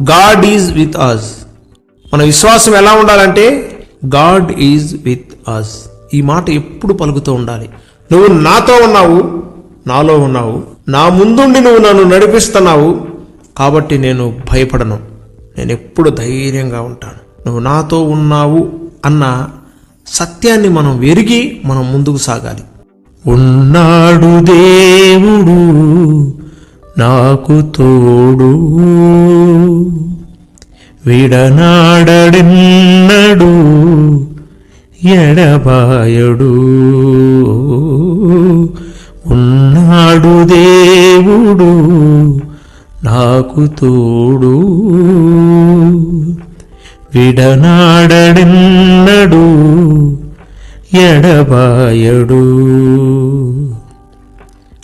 God is with us మన విశ్వాసం ఎలా ఉండాలంటే గాడ్ ఈజ్ విత్ అస్ ఈ మాట ఎప్పుడు పలుకుతూ ఉండాలి. నువ్వు నాతో ఉన్నావు నాలో ఉన్నావు నా ముందుండి నువ్వు నన్ను నడిపిస్తున్నావు కాబట్టి నేను భయపడను. నేను ఎప్పుడు ధైర్యంగా ఉంటాను. నువ్వు నాతో ఉన్నావు అన్న సత్యాన్ని మనం వెరిగి మనం ముందుకు సాగాలి. ఉన్నాడు దేవుడు నాకు తోడు. విడనాడడిన్నడు ఎడబాయడు. ఉన్నాడు దేవుడు నాకు తోడు. విడనాడడిన్నడు ఎడబాయడు.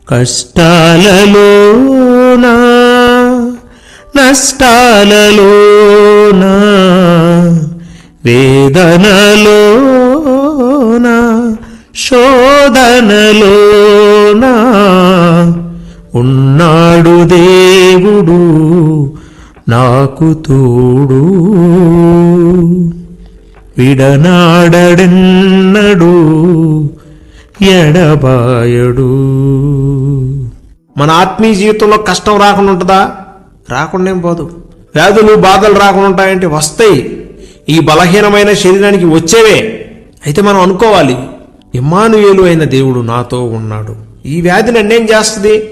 కష్టాలలో కష్టాలలోనా నష్టాలలోనా? వేదనలోనా? శోధనలోనా? ఉన్నాడు దేవుడు నాకు తోడు. విడనాడడెన్నడు ఎడబాయడు. మన ఆత్మీయ జీవితంలో కష్టం రాకుండా ఉంటుందా? రాకుండా ఏం పోదు. వ్యాధులు బాధలు రాకుండా ఉంటాయంటే వస్తాయి. ఈ బలహీనమైన శరీరానికి వచ్చేవే. అయితే మనం అనుకోవాలి ఇమ్మానుయేలు అయిన దేవుడు నాతో ఉన్నాడు. ఈ వ్యాధి నన్నేం చేస్తుంది?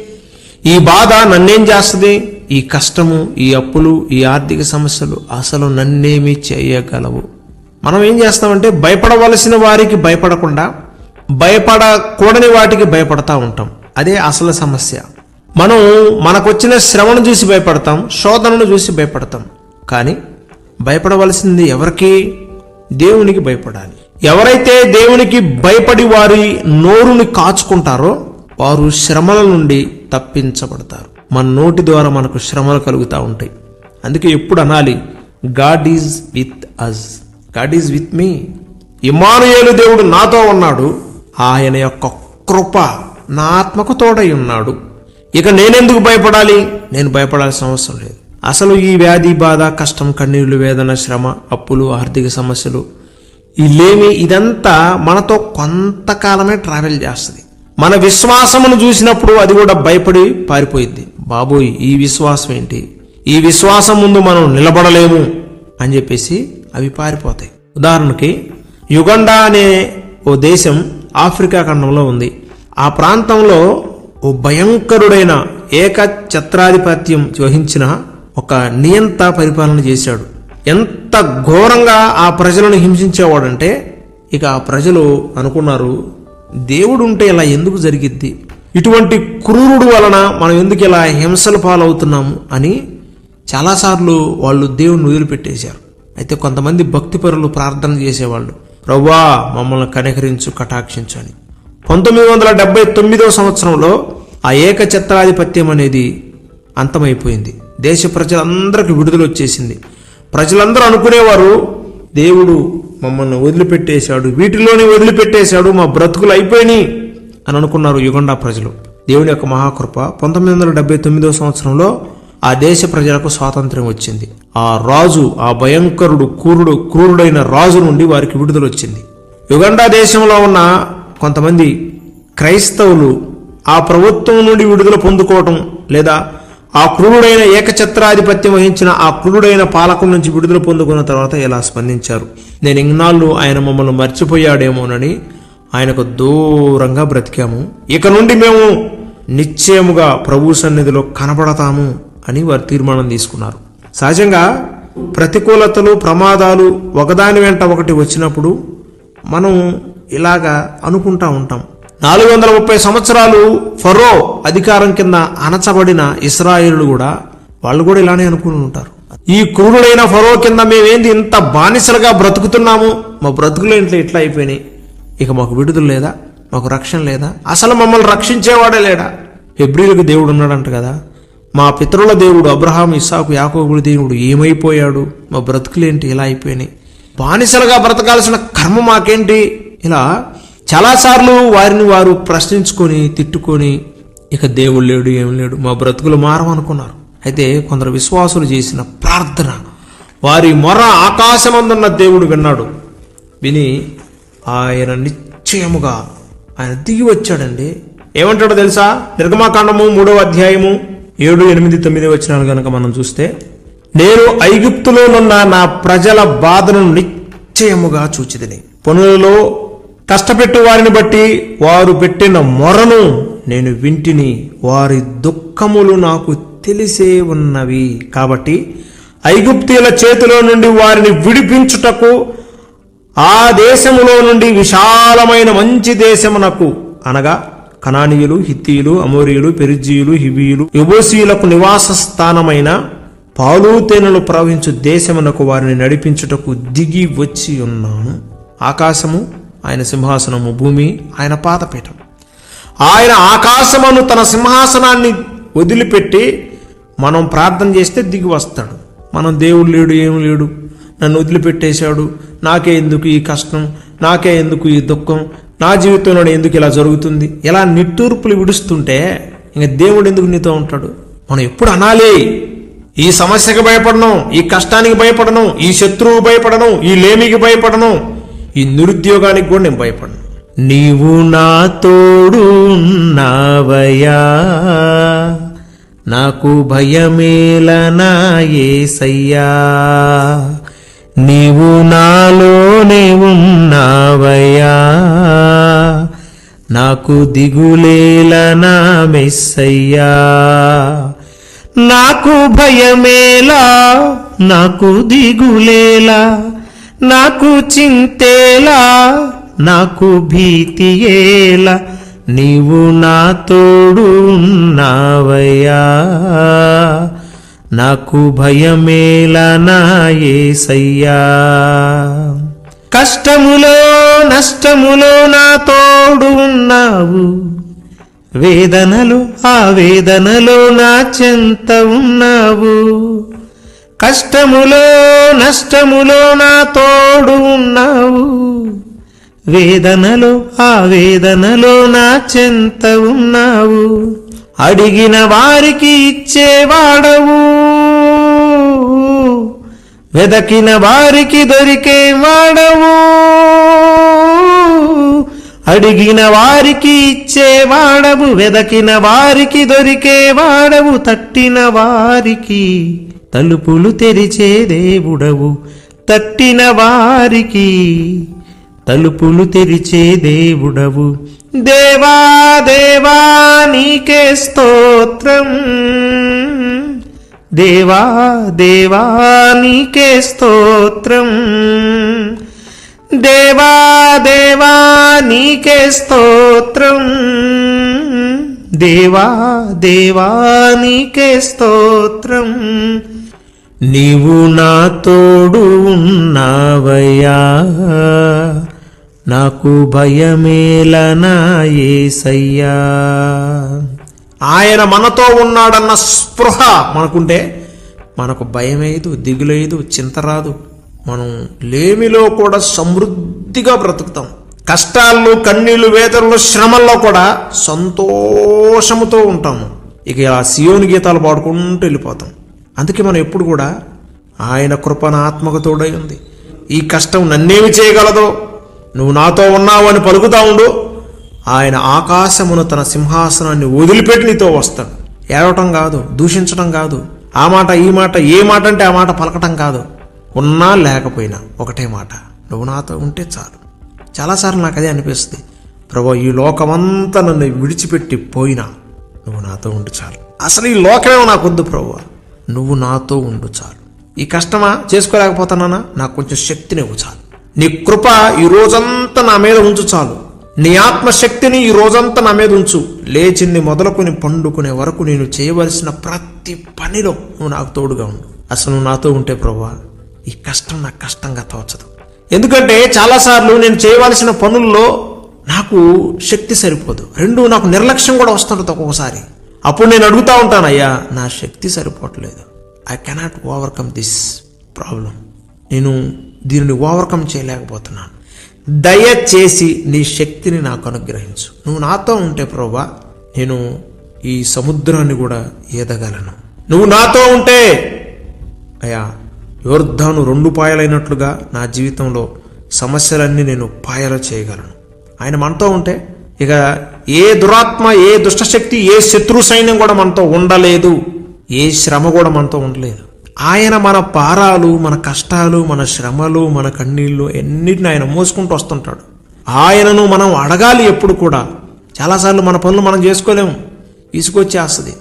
ఈ బాధ నన్నేం చేస్తుంది? ఈ కష్టము ఈ అప్పులు ఈ ఆర్థిక సమస్యలు అసలు నన్నేమి చేయగలవు. మనం ఏం చేస్తామంటే భయపడవలసిన వారికి భయపడకుండా భయపడకూడని వాటికి భయపడతా ఉంటాం. అదే అసలు సమస్య. మనం మనకొచ్చిన శ్రమను చూసి భయపడతాం శోధనను చూసి భయపడతాం. కానీ భయపడవలసింది ఎవరికి? దేవునికి భయపడాలి. ఎవరైతే దేవునికి భయపడి వారి నోరుని కాచుకుంటారో వారు శ్రమల నుండి తప్పించబడతారు. మన నోటి ద్వారా మనకు శ్రమలు కలుగుతూ ఉంటాయి. అందుకే ఎప్పుడు అనాలి God is with us God is with me Emmanuel దేవుడు నాతో ఉన్నాడు. ఆయన యొక్క కృప నా ఆత్మకు తోడై ఉన్నాడు. ఇక నేనెందుకు భయపడాలి? నేను భయపడాల్సిన అవసరం లేదు. అసలు ఈ వ్యాధి బాధ కష్టం కన్నీళ్ళు వేదన శ్రమ అప్పులు ఆర్థిక సమస్యలు ఇల్లేమి ఇదంతా మనతో కొంతకాలమే ట్రావెల్ చేస్తుంది. మన విశ్వాసమును చూసినప్పుడు అది కూడా భయపడి పారిపోయింది బాబోయ్ ఈ విశ్వాసం ఏంటి? ఈ విశ్వాసం ముందు మనం నిలబడలేము అని చెప్పేసి అవి పారిపోతాయి. ఉదాహరణకి యుగండా అనే ఓ దేశం ఆఫ్రికా ఖండంలో ఉంది. ఆ ప్రాంతంలో ఓ భయంకరుడైన ఏక ఛత్రాధిపత్యం వహించిన ఒక నియంత పరిపాలన చేశాడు. ఎంత ఘోరంగా ఆ ప్రజలను హింసించేవాడంటే ఇక ఆ ప్రజలు అనుకున్నారు దేవుడు ఉంటే ఇలా ఎందుకు జరిగిద్ది? ఇటువంటి క్రూరుడు వలన మనం ఎందుకు ఇలా హింసలు పాలవుతున్నాము? అని చాలాసార్లు వాళ్ళు దేవుణ్ణి వదిలిపెట్టేశారు. అయితే కొంతమంది భక్తిపరులు ప్రార్థన చేసేవాళ్ళు ప్రవ్వా మమ్మల్ని కనికరించు కటాక్షించు అని. పంతొమ్మిది వందల డెబ్బై తొమ్మిదవ సంవత్సరంలో ఆ ఏకఛత్రాధిపత్యం అనేది అంతమైపోయింది. దేశ ప్రజలందరికీ విడుదల వచ్చేసింది. ప్రజలందరూ అనుకునేవారు దేవుడు మమ్మల్ని వదిలిపెట్టేశాడు వీటిలోనే వదిలిపెట్టేశాడు మా బ్రతుకులు అయిపోయినాయి అని అనుకున్నారు యుగండా ప్రజలు. దేవుని యొక్క మహాకృప పంతొమ్మిది వందల డెబ్బై తొమ్మిదవ సంవత్సరంలో ఆ దేశ ప్రజలకు స్వాతంత్ర్యం వచ్చింది. ఆ రాజు ఆ భయంకరుడు క్రూరుడు క్రూరుడైన రాజు నుండి వారికి విడుదల వచ్చింది. యుగండా దేశంలో ఉన్న కొంతమంది క్రైస్తవులు ఆ ప్రభుత్వం నుండి విడుదల పొందుకోవటం లేదా ఆ క్రూరుడైన ఏకఛత్రాధిపత్యం వహించిన ఆ క్రూరుడైన పాలకం నుంచి విడుదల పొందుకున్న తర్వాత ఇలా స్పందించారు? నేను ఇన్నాళ్ళు ఆయన మమ్మల్ని మర్చిపోయాడేమోనని ఆయనకు దూరంగా బ్రతికాము. ఇక నుండి మేము నిశ్చయముగా ప్రభు సన్నిధిలో కనబడతాము అని వారు తీర్మానం తీసుకున్నారు. సహజంగా ప్రతికూలతలు ప్రమాదాలు ఒకదాని వెంట ఒకటి వచ్చినప్పుడు మనం ఇలాగా అనుకుంటా ఉంటాం. నాలుగు వందల ముప్పై సంవత్సరాలు ఫరో అధికారం కింద అణచబడిన ఇస్రాయేళ్ళు కూడా వాళ్ళు కూడా ఇలానే అనుకుని ఉంటారు. ఈ క్రూరుడైన ఫరో కింద మేమేంది ఇంత బానిసలుగా బ్రతుకుతున్నాము? మా బ్రతుకులు ఇంట్లో ఇట్లా అయిపోయినాయి. ఇక మాకు విడుదల లేదా? మాకు రక్షణ లేదా? అసలు మమ్మల్ని రక్షించేవాడే లేడా? ఫిబ్రిలకు దేవుడు ఉన్నాడంట కదా. మా పితరుల దేవుడు అబ్రహాం ఇస్సాకు యాకోబుడి దేవుడు ఏమైపోయాడు? మా బ్రతుకులేంటి ఇలా అయిపోయినాయి. బానిసలుగా బ్రతకాల్సిన కర్మ మాకేంటి? ఇలా చాలాసార్లు వారిని వారు ప్రశ్నించుకొని తిట్టుకొని ఇక దేవుడు లేడు ఏం లేడు మా బ్రతుకులు మారమనుకున్నారు అయితే కొందరు విశ్వాసులు చేసిన ప్రార్థన వారి మొర ఆకాశమందున్న దేవుడు విన్నాడు. విని ఆయన నిశ్చయముగా ఆయన దిగి వచ్చాడండి. ఏమంటాడో తెలుసా? నిర్గమాకాండము మూడవ అధ్యాయము ఏడు ఎనిమిది తొమ్మిది వచ్చినాలు కనుక మనం చూస్తే నేను ఐగుప్తులోనున్న నా ప్రజల బాధను నిశ్చయముగా చూచిదిని పనులలో కష్టపెట్టు వారిని బట్టి వారు పెట్టిన మొరను నేను వింటిని. వారి దుఃఖములు నాకు తెలిసే ఉన్నవి. కాబట్టి ఐగుప్తీల చేతిలో నుండి వారిని విడిపించుటకు ఆ దేశములో నుండి విశాలమైన మంచి దేశమునకు అనగా కనానీయులు హిత్తీయులు అమోరియులు పెరిజీయులు హివీయులు యుబోసీలకు నివాస స్థానమైన పాలు తేనెలు ప్రవహించు దేశమునకు వారిని నడిపించుటకు దిగి వచ్చి ఉన్నాను. ఆకాశము ఆయన సింహాసనము భూమి ఆయన పాదపీఠం. ఆయన ఆకాశమును తన సింహాసనాన్ని వదిలిపెట్టి మనం ప్రార్థన చేస్తే దిగి వస్తాడు. మనం దేవుడు లేడు ఏం లేడు. నన్ను వదిలిపెట్టేశాడు. నాకే ఎందుకు ఈ కష్టం? నాకే ఎందుకు ఈ దుఃఖం? నా జీవితంలో ఎందుకు ఇలా జరుగుతుంది? ఇలా నిట్టూర్పులు విడుస్తుంటే ఇంక దేవుడు ఎందుకు నీతో ఉంటాడు? మనం ఎప్పుడు అనాలి. ఈ సమస్యకి భయపడను ఈ కష్టానికి భయపడను ఈ శత్రువు భయపడను ఈ లేమికి భయపడను. ఈ నిరుద్యోగానికి కూడా నేను భయపడను. నీవు నా తోడు నావయ్యా నాకు భయమేలనా ఏసయ్యా. నీవు నాలోనే ఉన్నావయ్యా. నాకు దిగులేలనా మెస్సయ్యా. నాకు భయమేలా నాకు దిగులేలా నాకు చింతేలా నాకు భీతియేలా నీవు నా తోడు ఉన్నావయ్యా నాకు భయమేలా నా ఏసయ్యా. కష్టములో నష్టములో నా తోడు ఉన్నావు వేదనలు ఆ వేదనలో నా చెంత ఉన్నావు. కష్టములో నష్టములో నా తోడు ఉన్నావు. వేదనలో ఆ వేదనలో నా చెంత ఉన్నావు. అడిగిన వారికి ఇచ్చేవాడవు వెదకిన వారికి దొరికే వాడవు. అడిగిన వారికి ఇచ్చేవాడవు వెదకిన వారికి దొరికే వాడవు. తట్టిన వారికి తలుపులు తెరిచే దేవుడవు తట్టిన వారికి. తలుపులు తెరిచే దేవుడవు. దేవా దేవా నీకే స్తోత్రం. దేవా దేవా నీకే స్తోత్రం. దేవా దేవా నీకే స్తోత్రం. దేవా దేవా నీకే స్తోత్రం. నీవు నా తోడు ఉన్నావయ్యా. నాకు భయమేలనా ఏసయ్యా. ఆయన మనతో ఉన్నాడన్న స్పృహ మనకుంటే మనకు భయమేదు దిగులేదు చింత రాదు. మనం లేమిలో కూడా సమృద్ధిగా బ్రతుకుతాం. కష్టాల్లో కన్నీళ్ళు వేదనలు శ్రమల్లో కూడా సంతోషముతో ఉంటాము ఇక ఆ సియోని గీతాలు పాడుకుంటూ వెళ్ళిపోతాం. అందుకే మనం ఎప్పుడు కూడా ఆయన కృపణ ఆత్మకు తోడై ఉంది. ఈ కష్టం నన్నేమి చేయగలదో నువ్వు నాతో ఉన్నావు అని పలుకుతా ఉండు. ఆయన ఆకాశమును తన సింహాసనాన్ని వదిలిపెట్టి నీతో వస్తాడు. ఏడవటం కాదు దూషించడం కాదు. ఆ మాట ఈ మాట ఏ మాట అంటే ఆ మాట పలకటం కాదు. ఉన్నా లేకపోయినా ఒకటే మాట నువ్వు నాతో ఉంటే చాలు. చాలాసార్లు నాకు అదే అనిపిస్తుంది. ప్రభు ఈ లోకమంతా నన్ను విడిచిపెట్టి పోయినా నువ్వు నాతో ఉంటే చాలు. అసలు ఈ లోకమే నాకొద్దు ప్రభు. నువ్వు నాతో ఉండు చాలు. ఈ కష్టమా? చేసుకోలేకపోతున్నానా? నాకు కొంచెం శక్తినివ్వు చాలు. నీ కృప ఈ రోజంతా నా మీద ఉంచు చాలు. నీ ఆత్మశక్తిని ఈ రోజంతా నా మీద ఉంచు. లేచింది మొదలుకొని పండుకునే వరకు నేను చేయవలసిన ప్రతి పనిలో నువ్వు నాకు తోడుగా ఉండు. అసలు నువ్వు నాతో ఉంటే ప్రభా ఈ కష్టం నాకు కష్టంగా తోచదు. ఎందుకంటే చాలాసార్లు నేను చేయవలసిన పనుల్లో నాకు శక్తి సరిపోదు. రెండు నాకు నిర్లక్ష్యం కూడా వస్తుంటుంది ఒక్కొక్కసారి. అప్పుడు నేను అడుగుతా ఉంటాను అయ్యా నా శక్తి సరిపోవట్లేదు. I cannot overcome this problem నేను దీనిని ఓవర్కమ్ చేయలేకపోతున్నాను. దయచేసి నీ శక్తిని నాకు అనుగ్రహించు. నువ్వు నాతో ఉంటే ప్రభా నేను ఈ సముద్రాన్ని కూడా ఈదగలను నువ్వు నాతో ఉంటే అయా యోర్ధాను రెండు పాయలైనట్లుగా నా జీవితంలో సమస్యలన్నీ నేను పాయలు చేయగలను. ఆయన మనతో ఉంటే ఇక ఏ దురాత్మ ఏ దుష్టశక్తి ఏ శత్రు సైన్యం కూడా మనతో ఉండలేదు. ఏ శ్రమ కూడా మనతో ఉండలేదు. ఆయన మన పారాలు మన కష్టాలు మన శ్రమలు మన కన్నీళ్ళు ఎన్నిటిని ఆయన మోసుకుంటూ వస్తుంటాడు. ఆయనను మనం అడగాలి ఎప్పుడు కూడా. చాలాసార్లు మన పనులు మనం చేసుకోలేము. తీసుకొచ్చేస్తుంది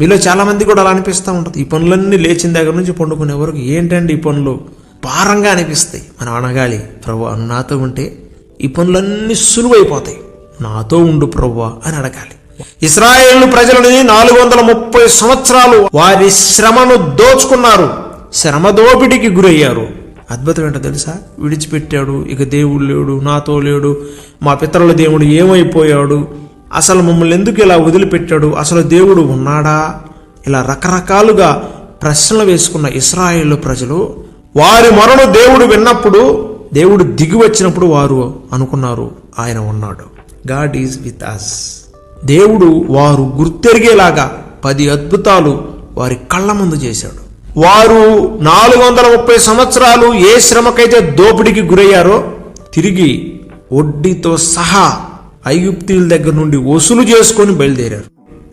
మీలో చాలామంది కూడా అలా అనిపిస్తూ ఉంటుంది. ఈ పనులన్నీ లేచిన దగ్గర నుంచి పండుకునే వరకు ఏంటండి ఈ పనులు? భారంగా అనిపిస్తాయి. మనం అడగాలి ప్రభు నువ్వు నాతో ఉంటే ఈ పనులన్నీ సులువైపోతాయి. నాతో ఉండు ప్రవ్వా అని అడగాలి. ఇస్రాయేల్ ప్రజలని నాలుగు వందల ముప్పై సంవత్సరాలు వారి శ్రమను దోచుకున్నారు. శ్రమ దోపిడికి గురయ్యారు. అద్భుతం ఏంటో తెలుసా? విడిచిపెట్టాడు ఇక దేవుడు లేడు నాతో లేడు మా పితరుల దేవుడు ఏమైపోయాడు? అసలు మమ్మల్ని ఎందుకు ఇలా వదిలిపెట్టాడు? అసలు దేవుడు ఉన్నాడా? ఇలా రకరకాలుగా ప్రశ్నలు వేసుకున్న ఇస్రాయేల్ ప్రజలు వారి మొరను దేవుడు విన్నప్పుడు దేవుడు దిగి వచ్చినప్పుడు వారు అనుకున్నారు ఆయన ఉన్నాడు. గాడ్ ఈజ్ విత్ అస్ దేవుడు వారు గుర్తెరిగేలాగా పది అద్భుతాలు వారి కళ్ళ ముందు చేశాడు. వారు నాలుగు వందల ముప్పై సంవత్సరాలు ఏ శ్రమకైతే దోపిడికి గురయ్యారో తిరిగి వడ్డీతో సహా ఐగుప్తీల దగ్గర నుండి వసూలు చేసుకొని బయలుదేరారు.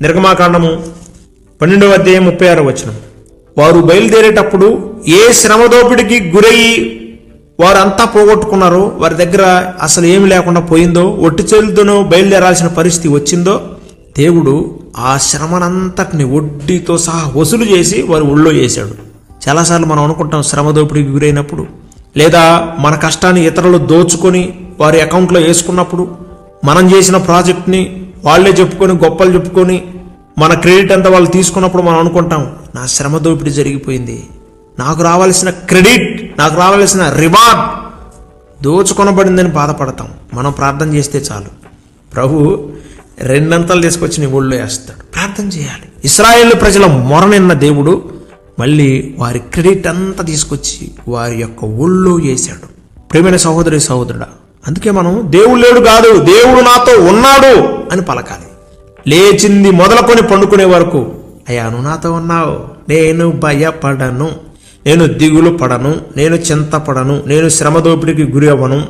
నిర్గమాకాండము పన్నెండవ అధ్యాయం ముప్పై ఆరో వచనం. వారు బయలుదేరేటప్పుడు ఏ శ్రమ దోపిడికి గురయ్యి వారు అంతా పోగొట్టుకున్నారో. వారి దగ్గర అసలు ఏమి లేకుండా పోయిందో ఒట్టి చేతులతోనూ బయలుదేరాల్సిన పరిస్థితి వచ్చిందో దేవుడు ఆ శ్రమనంతటిని వడ్డీతో సహా వసూలు చేసి వారి ఒళ్ళో వేశాడు చాలాసార్లు మనం అనుకుంటాం శ్రమ దోపిడీకి గురైనప్పుడు లేదా మన కష్టాన్ని ఇతరులు దోచుకొని వారి అకౌంట్లో వేసుకున్నప్పుడు మనం చేసిన ప్రాజెక్ట్ని వాళ్ళే చెప్పుకొని గొప్పలు చెప్పుకొని మన క్రెడిట్ అంతా వాళ్ళు తీసుకున్నప్పుడు మనం అనుకుంటాం నా శ్రమ దోపిడీ జరిగిపోయింది. నాకు రావాల్సిన క్రెడిట్ నాకు రావాల్సిన రివార్డ్ దోచుకొనబడిందని బాధపడతాం. మనం ప్రార్థన చేస్తే చాలు. ప్రభు రెండంతలు తీసుకొచ్చి నీ ఒళ్ళో వేస్తాడు. ప్రార్థన చేయాలి. ఇస్రాయేల్ ప్రజల మొరనిన్న దేవుడు మళ్ళీ వారి క్రెడిట్ అంతా తీసుకొచ్చి వారి యొక్క ఒళ్ళో వేశాడు. ప్రేమైన సహోదరి సహోదరుడా అందుకే మనం దేవుడు లేడు కాదు దేవుడు నాతో ఉన్నాడు అని పలకాలి. లేచింది మొదలుకొని పండుకునే వరకు అయ్యా నువ్వు నాతో ఉన్నావు. నేను భయపడను. నేను దిగులు పడను నేను చింతపడను నేను శ్రమ దోపిడికి గురి అవ్వను.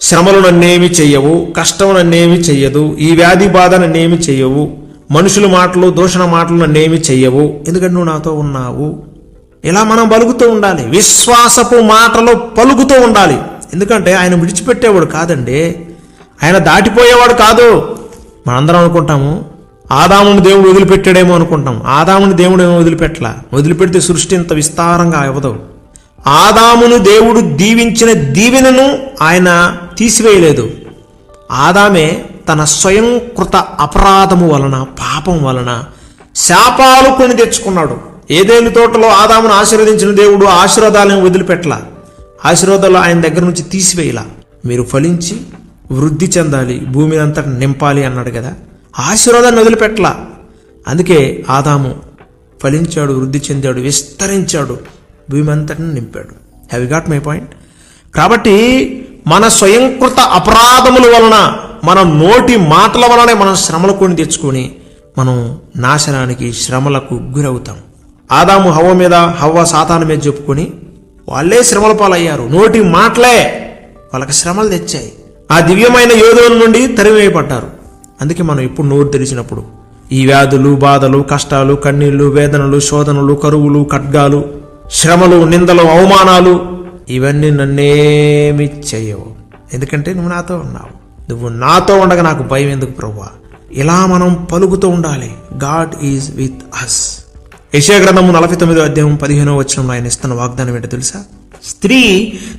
శ్రమలు నన్నేమి చెయ్యవు కష్టం నన్నేమి చెయ్యదు ఈ వ్యాధి బాధ నన్నేమి చెయ్యవు మనుషుల మాటలు దూషణ మాటలు నన్నేమి చెయ్యవు. ఎందుకంటే నువ్వు నాతో ఉన్నావు. ఇలా మనం పలుకుతూ ఉండాలి విశ్వాసపు మాటలు పలుకుతూ ఉండాలి. ఎందుకంటే ఆయన విడిచిపెట్టేవాడు కాదండి. ఆయన దాటిపోయేవాడు కాదు. మనందరం అనుకుంటాము ఆదాముని దేవుడు వదిలిపెట్టాడేమో అనుకుంటాం. ఆదాముని దేవుడు ఏమో వదిలిపెట్టలా? వదిలిపెడితే సృష్టి ఇంత విస్తారంగా అవ్వదు ఆదామును దేవుడు దీవించిన దీవెనను ఆయన తీసివేయలేదు. ఆదామే తన స్వయంకృత అపరాధము వలన పాపం వలన శాపాలు కొని తెచ్చుకున్నాడు. ఏదేని తోటలో ఆదామును ఆశీర్వదించిన దేవుడు ఆశీర్వాదాలను వదిలిపెట్టలా? ఆశీర్వాదాలు ఆయన దగ్గర నుంచి తీసివేయలా? మీరు ఫలించి వృద్ధి చెందాలి భూమి అంతటా నింపాలి అన్నాడు కదా? ఆశీర్వాదాన్ని వదిలిపెట్టలా. అందుకే ఆదాము ఫలించాడు వృద్ధి చెందాడు విస్తరించాడు భూమి అంతటిని నింపాడు హ్యావ్ గాట్ మై పాయింట్ కాబట్టి మన స్వయంకృత అపరాధముల వలన మన నోటి మాటల వలనే మనం శ్రమలు కొని తెచ్చుకొని మనం నాశనానికి శ్రమలకు గురవుతాం. ఆదాము హవ్వ మీద హవ్వ సాతాను మీద చెప్పుకొని వాళ్ళే శ్రమల పాలయ్యారు. నోటి మాటలే వాళ్ళకి శ్రమలు తెచ్చాయి. ఆ దివ్యమైన యోధుల నుండి తరివేయబడ్డారు అందుకే మనం ఎప్పుడు నోరు తెరిచినప్పుడు. ఈ వ్యాధులు బాధలు కష్టాలు కన్నీళ్ళు వేదనలు శోధనలు కరువులు ఖడ్గాలు శ్రమలు నిందలు అవమానాలు ఇవన్నీ నన్నేమి చేయవు. ఎందుకంటే నువ్వు నాతో ఉన్నావు. నువ్వు నాతో ఉండగా నాకు భయం ఎందుకు ప్రభా ఇలా మనం పలుకుతూ ఉండాలి. గాడ్ ఈజ్ విత్ అస్ యశయ గ్రంథము నలభై తొమ్మిదో అధ్యాయం పదిహేనో వచనంలో ఆయన ఇస్తున్న వాగ్దానం ఏంటో తెలుసా? స్త్రీ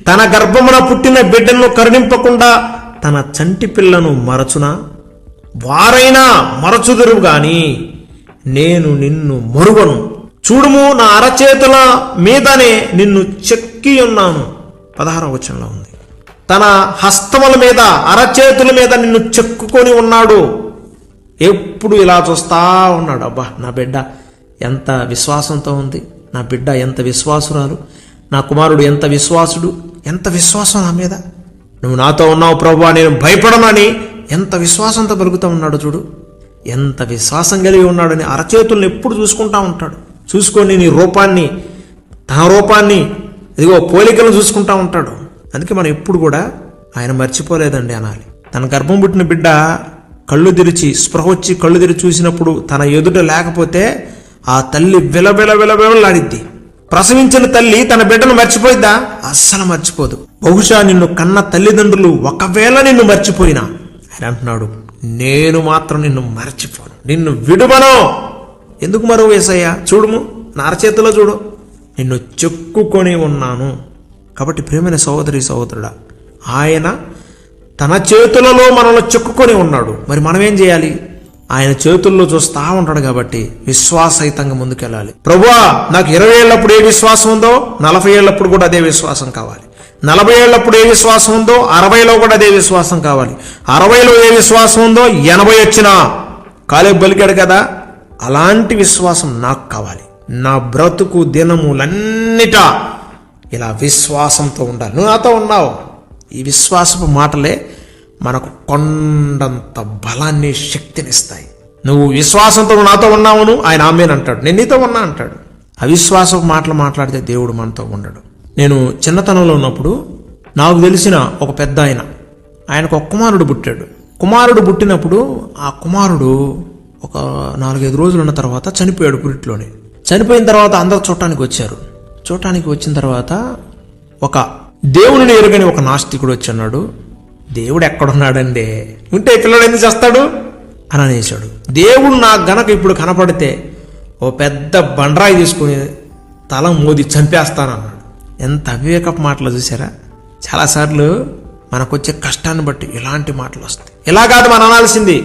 తన గర్భమున పుట్టిన బిడ్డను కరుణింపకుండా తన చంటి పిల్లను మరచునా? వారైనా మరచుదురు గాని నేను నిన్ను మరువను చూడుము నా అరచేతుల మీదనే నిన్ను చెక్కి ఉన్నాను పదహారవ వచనంలో ఉంది. తన హస్తముల మీద అరచేతుల మీద నిన్ను చెక్కుకొని ఉన్నాడు. ఎప్పుడు ఇలా చూస్తా ఉన్నాడు. అబ్బా నా బిడ్డ ఎంత విశ్వాసంతో ఉంది. నా బిడ్డ ఎంత విశ్వాసురాలు. నా కుమారుడు ఎంత విశ్వాసుడు. ఎంత విశ్వాసం నా మీద. నువ్వు నాతో ఉన్నావు ప్రభు నేను భయపడనని ఎంత విశ్వాసంతో పెరుగుతూ ఉన్నాడు చూడు. ఎంత విశ్వాసం కలిగి ఉన్నాడని అరచేతుల్ని ఎప్పుడు చూసుకుంటా ఉంటాడు. చూసుకొని నీ రూపాన్ని తన రూపాన్ని ఇదిగో పోలికలను చూసుకుంటా ఉంటాడు. అందుకే మనం ఎప్పుడు కూడా ఆయన మర్చిపోలేదండి అనాలి. తన గర్భం పుట్టిన బిడ్డ కళ్ళు తెరిచి స్పృహ వచ్చి కళ్ళు తెరిచి చూసినప్పుడు తన ఎదుట లేకపోతే ఆ తల్లి విలబిల విలబిలాడిద్ది ప్రసవించిన తల్లి తన బిడ్డను మర్చిపోయిద్దా? అస్సలు మర్చిపోదు. బహుశా నిన్ను కన్న తల్లిదండ్రులు ఒకవేళ నిన్ను మర్చిపోయినా ఆయన అంటున్నాడు. నేను మాత్రం నిన్ను మర్చిపోను. నిన్ను విడుమను ఎందుకు మరో వేసయ్యా చూడుము నారచేతిలో చూడు. నిన్ను చెక్కుకొని ఉన్నాను. కాబట్టి ప్రేమైన సహోదరి సహోదరుడా ఆయన తన చేతులలో మనల్ని చెక్కుకొని ఉన్నాడు. మరి మనం ఏం చేయాలి? ఆయన చేతుల్లో చూస్తా ఉంటాడు కాబట్టి విశ్వాసహితంగా ముందుకెళ్ళాలి. ప్రభువా నాకు ఇరవై ఏళ్ళప్పుడు ఏ విశ్వాసం ఉందో నలభై ఏళ్ళప్పుడు కూడా అదే విశ్వాసం కావాలి. నలభై ఏళ్ళప్పుడు ఏ విశ్వాసం ఉందో అరవైలో కూడా అదే విశ్వాసం కావాలి. అరవైలో ఏ విశ్వాసం ఉందో ఎనభై వచ్చినా కాలే బలికాడు కదా. అలాంటి విశ్వాసం నాకు కావాలి. నా బ్రతుకు దినములన్నిటా ఇలా విశ్వాసంతో ఉండాలి. నువ్వు నాతో ఉన్నావు. ఈ విశ్వాసపు మాటలే మనకు కొండంత బలాన్ని శక్తినిస్తాయి నువ్వు విశ్వాసంతో నాతో ఉన్నావును ఆయన ఆమెను అంటాడు నేను నీతో ఉన్నా అంటాడు. అవిశ్వాసపు మాటలు మాట్లాడితే దేవుడు మనతో ఉండడు. నేను చిన్నతనంలో ఉన్నప్పుడు నాకు తెలిసిన ఒక పెద్ద ఆయన. ఆయనకు ఒక కుమారుడు పుట్టాడు. కుమారుడు పుట్టినప్పుడు ఆ కుమారుడు ఒక నాలుగైదు రోజులు ఉన్న తర్వాత చనిపోయాడు పురిట్లోనే. చనిపోయిన తర్వాత అందరు చూడటానికి వచ్చారు. చూడటానికి వచ్చిన తర్వాత ఒక దేవుని ఎరుగని ఒక నాస్తికుడు వచ్చి అన్నాడు దేవుడు ఎక్కడున్నాడండి? ఉంటే పిల్లడు ఎందుకు చేస్తాడు? అని అనేసాడు దేవుడు నాకు గనక ఇప్పుడు కనపడితే ఓ పెద్ద బండరాయి తీసుకుని తల మోది చంపేస్తానన్నాడు. ఎంత అవివేకపు మాటలు చూసారా? చాలాసార్లు మనకొచ్చే కష్టాన్ని బట్టి ఇలాంటి మాటలు వస్తాయి. ఇలా కాదు మనం అనాల్సింది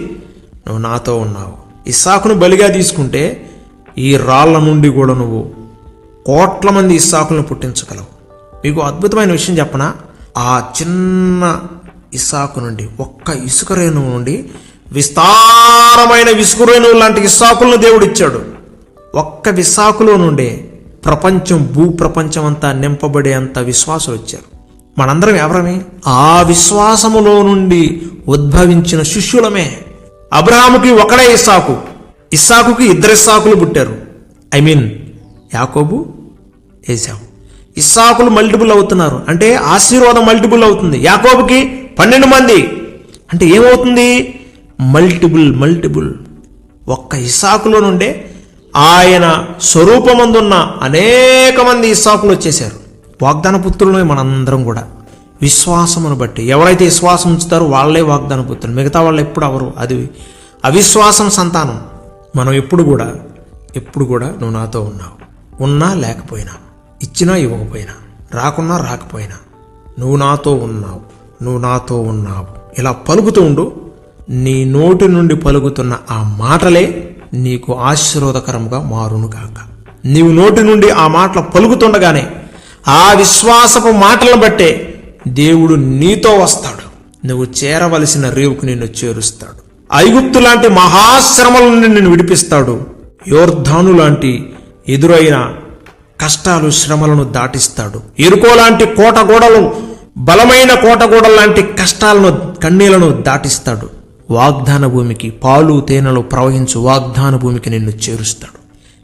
నువ్వు నాతో ఉన్నావు. ఇస్సాకును బలిగా తీసుకుంటే ఈ రాళ్ళ నుండి కూడా నువ్వు కోట్ల మంది ఇస్సాకులను పుట్టించగలవు. మీకు అద్భుతమైన విషయం చెప్పనా? ఆ చిన్న ఇస్సాకు నుండి ఒక్క ఇసుక రేణువు నుండి విస్తారమైన ఇసుక రేణువు లాంటి ఇస్సాకులను దేవుడిచ్చాడు ఒక్క విశాఖలో నుండే ప్రపంచం భూ ప్రపంచం అంతా నింపబడే అంత విశ్వాసులు వచ్చారు. మనందరం ఎవరమే? ఆ విశ్వాసములో నుండి ఉద్భవించిన శిష్యులమే. అబ్రహాముకి ఒకడే ఇస్సాకు. ఇస్సాకుకి ఇద్దరు ఇస్సాకులు పుట్టారు. ఐ మీన్ యాకోబు ఏసావు ఇస్సాకులు మల్టిపుల్ అవుతున్నారు. అంటే ఆశీర్వాదం మల్టిపుల్ అవుతుంది. యాకోబుకి పన్నెండు మంది. అంటే ఏమవుతుంది? Multiple multiple. ఒక్క ఇసాకులో నుండే ఆయన స్వరూపమందున్న అనేక మంది ఇస్సాకులు వచ్చేసారు వాగ్దాన పుత్రులమే మనందరం కూడా. విశ్వాసమును బట్టి. ఎవరైతే విశ్వాసం ఉంచుతారో వాళ్ళే వాగ్దాన పుత్రులు. మిగతా వాళ్ళు ఎప్పుడు అవరు. అది అవిశ్వాసం సంతానం. మనం ఎప్పుడు కూడా ఎప్పుడు కూడా నువ్వు నాతో ఉన్నావు. ఉన్నా లేకపోయినా. ఇచ్చినా ఇవ్వకపోయినా. రాకున్నా రాకపోయినా. నువ్వు నాతో ఉన్నావు. నువ్వు నాతో ఉన్నావు. ఇలా పలుకుతూ ఉండు. నీ నోటి నుండి పలుకుతున్న ఆ మాటలే నీకు ఆశీర్వదకరముగా మారును కాక నీవు నోటి నుండి ఆ మాటలు పలుకుతుండగానే ఆ విశ్వాసపు మాటలను బట్టే దేవుడు నీతో వస్తాడు. నువ్వు చేరవలసిన రేవుకు నిన్ను చేరుస్తాడు. ఐగుప్తు లాంటి మహాశ్రమల నుండి నిన్ను విడిపిస్తాడు. యోర్ధాను లాంటి ఎదురైన కష్టాలు శ్రమలను దాటిస్తాడు. ఎరుకో లాంటి కోట బలమైన కోటగోడల లాంటి కష్టాలను కన్నీలను దాటిస్తాడు. వాగ్దాన భూమికి పాలు తేనెలు ప్రవహించు వాగ్దాన భూమికి నిన్ను చేరుస్తాడు.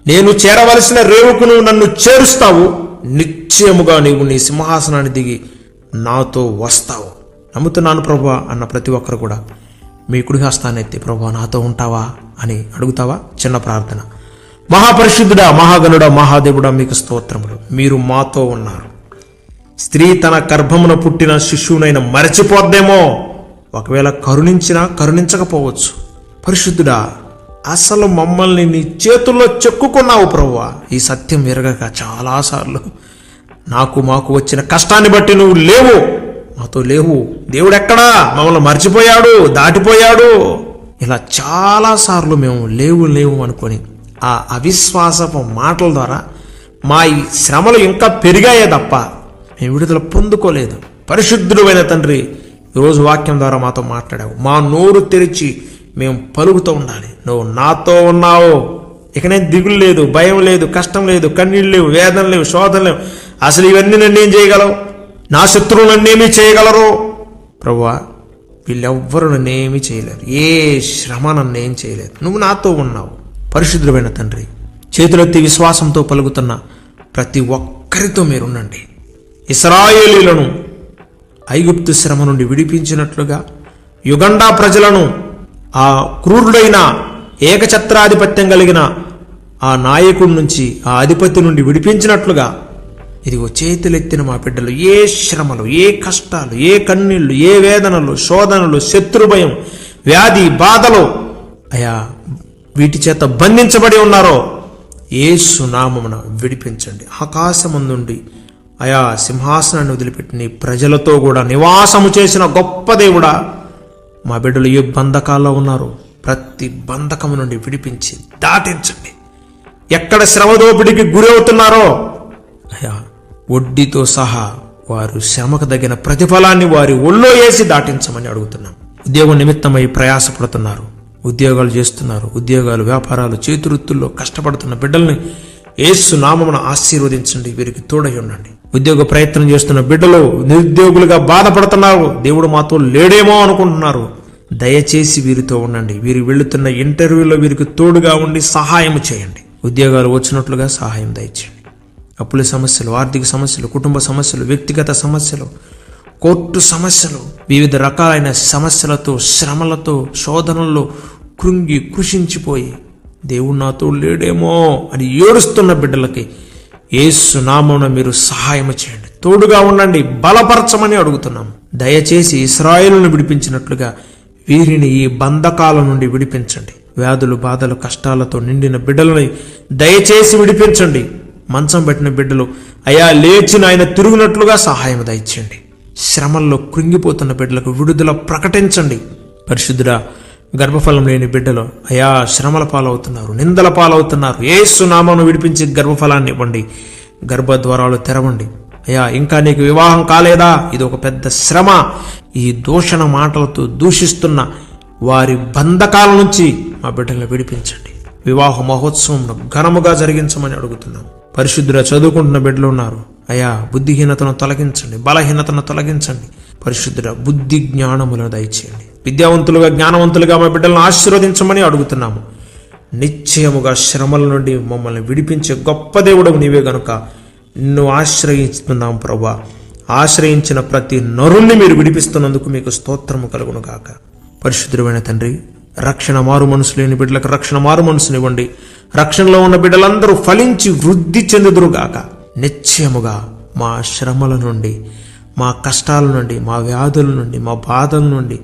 నేను చేరవలసిన రేవుకు నువ్వు నన్ను చేరుస్తావు. నిశ్చయముగా నీవు నీ సింహాసనాన్ని దిగి నాతో వస్తావు. నమ్ముతున్నాను ప్రభా అన్న ప్రతి ఒక్కరు కూడా మీ కుడి హస్తాన్ని ఎత్తి నాతో ఉంటావా? అని అడుగుతావా? చిన్న ప్రార్థన. మహాపరిశుద్ధుడా మహాగణుడా మహాదేవుడా మీకు స్తోత్రములు. మీరు మాతో ఉన్నారు. స్త్రీ తన గర్భమున పుట్టిన శిశువునైనా మరచిపోద్దేమో. ఒకవేళ కరుణించినా కరుణించకపోవచ్చు. పరిశుద్ధుడా అసలు మమ్మల్ని నీ చేతుల్లో చెక్కుకున్నావు ప్రవ్వా. ఈ సత్యం విరగక చాలాసార్లు. నాకు మాకు వచ్చిన కష్టాన్ని బట్టి నువ్వు లేవు. మాతో లేవు. దేవుడు ఎక్కడా? మమ్మల్ని మర్చిపోయాడు దాటిపోయాడు. ఇలా చాలాసార్లు మేము లేవు లేవు అనుకొని ఆ అవిశ్వాసపు మాటల ద్వారా మా ఈ శ్రమలు ఇంకా పెరిగాయే తప్ప మేము విడుదల పొందుకోలేదు. పరిశుద్ధుడైన తండ్రి ఈరోజు వాక్యం ద్వారా మాతో మాట్లాడావు. మా నోరు తెరిచి మేము పలుకుతూ ఉండాలి. నువ్వు నాతో ఉన్నావు. ఇకనే దిగులు లేదు భయం లేదు కష్టం లేదు కన్నీళ్ళు లేవు వేదన లేవు శోధన లేవు. అసలు ఇవన్నీ నన్ను ఏం చేయగలవు? నా శత్రువులు నన్నేమీ చేయగలరు? ప్రభువా వీళ్ళెవ్వరూ నన్నేమీ చేయలేరు. ఏ శ్రమ నన్నేం చేయలేదు. నువ్వు నాతో ఉన్నావు. పరిశుద్ధమైన తండ్రి చేతులెత్తి విశ్వాసంతో పలుకుతున్న ప్రతి ఒక్కరితో ఒక్కరితో మీరుండండి. ఇస్రాయేలీలను ఐగుప్తు శ్రమ నుండి విడిపించినట్లుగా యుగండా ప్రజలను ఆ క్రూరుడైన ఏకఛత్రాధిపత్యం కలిగిన ఆ నాయకుడి నుంచి ఆ అధిపతి నుండి విడిపించినట్లుగా ఇదిగో చేతులెత్తిన మా బిడ్డలు ఏ శ్రమలు ఏ కష్టాలు ఏ కన్నీళ్ళు ఏ వేదనలు శోధనలు శత్రుభయం వ్యాధి బాధలు అయా వీటి చేత బంధించబడి ఉన్నారో ఏ సునామమున విడిపించండి. ఆకాశమందుండి అయా సింహాసనాన్ని వదిలిపెట్టి ప్రజలతో కూడా నివాసము చేసిన గొప్ప దేవుడా మా బిడ్డలు ఏ బంధకాల్లో ఉన్నారు ప్రతి బంధకము నుండి విడిపించి దాటించండి. ఎక్కడ శ్రమ దోపిడికి గురి అవుతున్నారో అయా వడ్డీతో సహా వారు శ్రమకు తగిన ప్రతిఫలాన్ని వారి ఒళ్ళో వేసి దాటించమని అడుగుతున్నాం. ఉద్యోగం నిమిత్తమై ప్రయాసపడుతున్నారు ఉద్యోగాలు చేస్తున్నారు ఉద్యోగాలు వ్యాపారాలు చేతివృత్తుల్లో కష్టపడుతున్న బిడ్డల్ని ఏసు నామమున ఆశీర్వదించండి వీరికి తోడై ఉండండి. ఉద్యోగ ప్రయత్నం చేస్తున్న బిడ్డలు నిరుద్యోగులుగా బాధపడుతున్నారు. దేవుడు మాతో లేడేమో అనుకుంటున్నారు. దయచేసి వీరితో ఉండండి. వీరు వెళుతున్న ఇంటర్వ్యూలో వీరికి తోడుగా ఉండి సహాయం చేయండి. ఉద్యోగాలు వచ్చినట్లుగా సహాయం దయచేయండి. అప్పుల సమస్యలు ఆర్థిక సమస్యలు కుటుంబ సమస్యలు వ్యక్తిగత సమస్యలు కోర్టు సమస్యలు వివిధ రకాలైన సమస్యలతో శ్రమలతో శోధనల్లో కృంగి కృషించిపోయి దేవుడు నాతో లేడేమో అని ఏడుస్తున్న బిడ్డలకి ఏ నామమున మీరు సహాయం చేయండి. తోడుగా ఉండండి బలపరచమని అడుగుతున్నాం దయచేసి ఇస్రాయేలును విడిపించినట్లుగా వీరిని ఈ బంధకాల నుండి విడిపించండి. వ్యాధులు బాధలు కష్టాలతో నిండిన బిడ్డలని దయచేసి విడిపించండి. మంచం పెట్టిన బిడ్డలు అయా లేచిన ఆయన తిరుగునట్లుగా సహాయం దయచేయండి. శ్రమల్లో కృంగిపోతున్న బిడ్డలకు విడుదల ప్రకటించండి. పరిశుద్ధుడా గర్భఫలం లేని బిడ్డలు అయా శ్రమల పాలవుతున్నారు నిందల పాలవుతున్నారు. ఏసు నామను విడిపించి గర్భఫలాన్ని ఇవ్వండి. గర్భద్వారాలు తెరవండి. అయ్యా ఇంకా నీకు వివాహం కాలేదా? ఇది ఒక పెద్ద శ్రమ. ఈ దూషణ మాటలతో దూషిస్తున్న వారి బంధకాల నుంచి మా బిడ్డలను విడిపించండి. వివాహ మహోత్సవం ఘనముగా జరిగించమని అడుగుతున్నాం. పరిశుద్ధుల చదువుకుంటున్న బిడ్డలు ఉన్నారు. అయా బుద్ధిహీనతను తొలగించండి బలహీనతను తొలగించండి. పరిశుద్ధుడ బుద్ధి జ్ఞానములను దయచేయండి. విద్యావంతులుగా జ్ఞానవంతులుగా మా బిడ్డలను ఆశీర్వదించమని అడుగుతున్నాము. నిశ్చయముగా శ్రమల నుండి మమ్మల్ని విడిపించే గొప్ప దేవుడవు నీవే గనుక. నిన్ను ఆశ్రయిస్తున్నాం ప్రభా. ఆశ్రయించిన ప్రతి నరుణ్ణి మీరు విడిపిస్తున్నందుకు మీకు స్తోత్రము కలుగును గాక పరిశుద్ధుడమైన తండ్రి రక్షణ మారు మనసు లేని బిడ్డలకు రక్షణ మారు మనసునివ్వండి. రక్షణలో ఉన్న బిడ్డలందరూ ఫలించి వృద్ధి చెందుదురుగాక. నిశ్చయముగా మా శ్రమల నుండి మా కష్టాల నుండి మా వ్యాధుల నుండి మా బాధల నుండి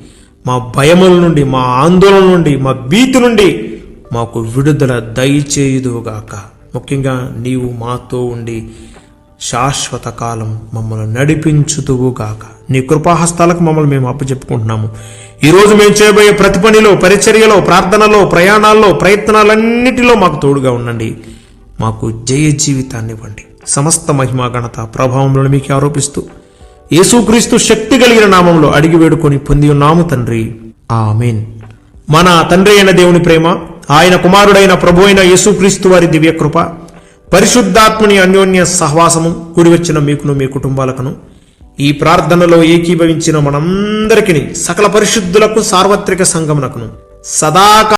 మా భయముల నుండి మా ఆందోళన నుండి మా భీతి నుండి మాకు విడుదల దయచేయుదువుగాక. ముఖ్యంగా నీవు మాతో ఉండి శాశ్వత కాలం మమ్మల్ని నడిపించుదువుగాక. నీ కృపాహస్తాలకు మమ్మల్ని మేము అప్పచెప్పుకుంటున్నాము. ఈరోజు మేము చేయబోయే ప్రతి పనిలో పరిచర్యలో ప్రార్థనలో ప్రయాణాల్లో ప్రయత్నాలన్నిటిలో మాకు తోడుగా ఉండండి. మాకు జయ జీవితాన్ని ఇవ్వండి. సమస్త మహిమా ఘనత ప్రభావంలో మీకు ఆరోపిస్తూ యేసుక్రీస్తు శక్తి కలిగిన నామంలో అడిగి వేడుకొని పొంది ఉన్నాము తండ్రి. ఆమెన్. మన తండ్రి అయిన దేవుని ప్రేమ ఆయన కుమారుడైన ప్రభు అయిన యేసుక్రీస్తు వారి దివ్య కృప పరిశుద్ధాత్ముని అన్యోన్య సహవాసము కూడివచ్చిన మీకును మీ కుటుంబాలకును ఈ ప్రార్థనలో ఏకీభవించిన మనందరికీ సకల పరిశుద్ధులకు సార్వత్రిక సంగమునకును సదాకాల